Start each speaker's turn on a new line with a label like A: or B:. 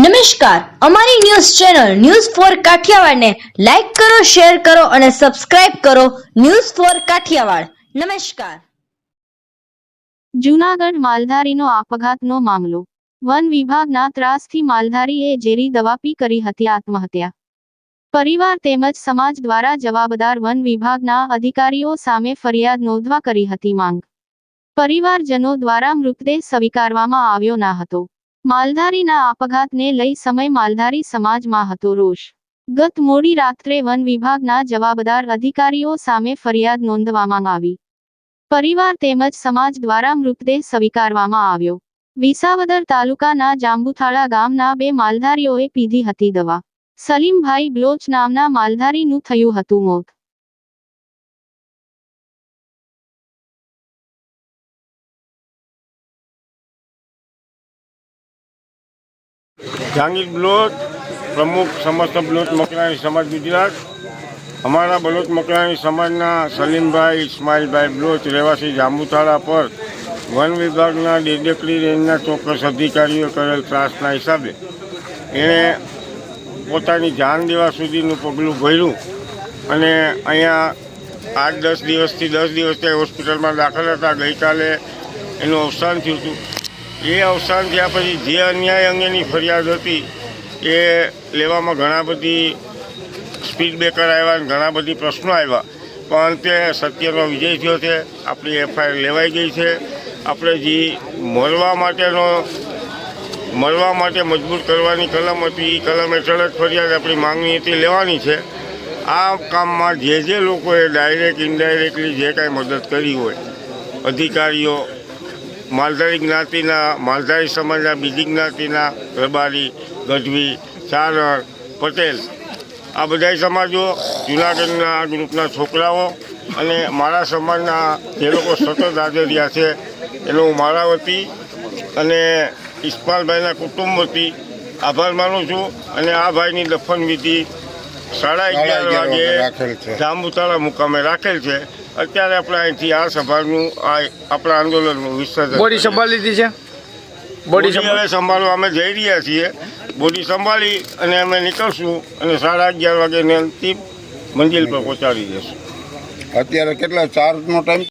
A: નમસ્કાર. અમારી news channel news four કાઠિયાવાડને લાઈક કરો, શેર કરો અને સબસ્ક્રાઇબ કરો ન્યૂઝ ફોર કાઠિયાવાડ. નમસ્કાર.
B: જૂનાગઢ માલધારીનો આપઘાતનો મામલો. વન વિભાગના ત્રાસથી માલધારીએ ઝેરી દવા પી કરી હતી આત્મહત્યા. પરિવાર તેમજ સમાજ દ્વારા જવાબદાર વન વિભાગના અધિકારીઓ સામે ફરિયાદ નોંધવા કરી હતી માંગ. પરિવારજનો દ્વારા મૃતદેહ સ્વીકારવામાં આવ્યો ના હતો. માલધારીના આપઘાતને લઈ સમય માલધારી સમાજમાં હતો રોષ. ગત મોડી રાત્રે વન વિભાગના જવાબદાર અધિકારીઓ સામે ફરિયાદ નોંધવામાં આવી. પરિવાર તેમજ સમાજ દ્વારા મૃતદેહ સ્વીકારવામાં આવ્યો. વિસાવદર તાલુકાના જાંબુથાળા ગામના બે માલધારીઓએ પીધી હતી દવા. સલીમભાઈ બ્લોચ નામના માલધારીનું થયું હતું મોત.
C: જહાંગીર બલોચ પ્રમુખ સમસ્ત બલોચ મકરાણી સમાજ ગુજરાત. અમારા બલોચ મકરાણી સમાજના સલીમભાઈ ઇસ્માઇલભાઈ બ્લોચ રહેવાસી જાંબુતાળા પર વન વિભાગના ડેડેકડી રેન્જના ચોક્કસ અધિકારીઓ કરેલ ત્રાસના હિસાબે એણે પોતાની જાન દેવા સુધીનું પગલું ભર્યું અને અહીંયા આઠ દસ દિવસથી દસ દિવસથી હોસ્પિટલમાં દાખલ હતા. ગઈકાલે એનું અવસાન થયું હતું. એ અવસાન થયા પછી જે અન્યાય અંગેની ફરિયાદ હતી, એ લેવામાં ઘણા બધી સ્પીડ બ્રેકર આવ્યા અને ઘણા બધી પ્રશ્નો આવ્યા. પણ અંતે સત્યનો વિજય થયો છે, આપણી એફઆઈઆર લેવાઈ ગઈ છે. આપણે જે મળવા માટેનો મળવા માટે મજબૂર કરવાની કલમ હતી, એ કલમ હેઠળ જ ફરિયાદ આપણી માંગણી હતી, લેવાની છે. આ કામમાં જે જે લોકોએ ડાયરેક્ટ ઇનડાયરેક્ટલી જે કાંઈ મદદ કરી હોય, અધિકારીઓ માલધારી જ્ઞાતિના, માલધારી સમાજના, બીજી જ્ઞાતિના રબારી ગઢવી ચારણ પટેલ. આ બધા સમાજો જુનાગઢના ગ્રુપના છોકરાઓ અને મારા સમાજના જે લોકો સતત હાજર રહ્યા છે, એનો હું મારા વતી અને ઇસ્માલભાઈના કુટુંબ વતી આભાર માનું છું અને આ ભાઈની દફન સાડા અગિયાર વાગે જાંબુતાળા મુકામે રાખેલ છે. અત્યારે આપણે અહીંથી આ સભાનું આ આપણા આંદોલનનું વિસર્જન
D: બોડી સંભાળી લીધી છે? બોડી
C: હવે સંભાળવા અમે જઈ રહ્યા છીએ. બોડી સંભાળી અને અમે નીકળશું અને સાડા અગિયાર વાગે અંતિમ મંજિલ પર પહોંચાડી દઈશું
E: અત્યારે કેટલા ચાર્જનો ટાઈમ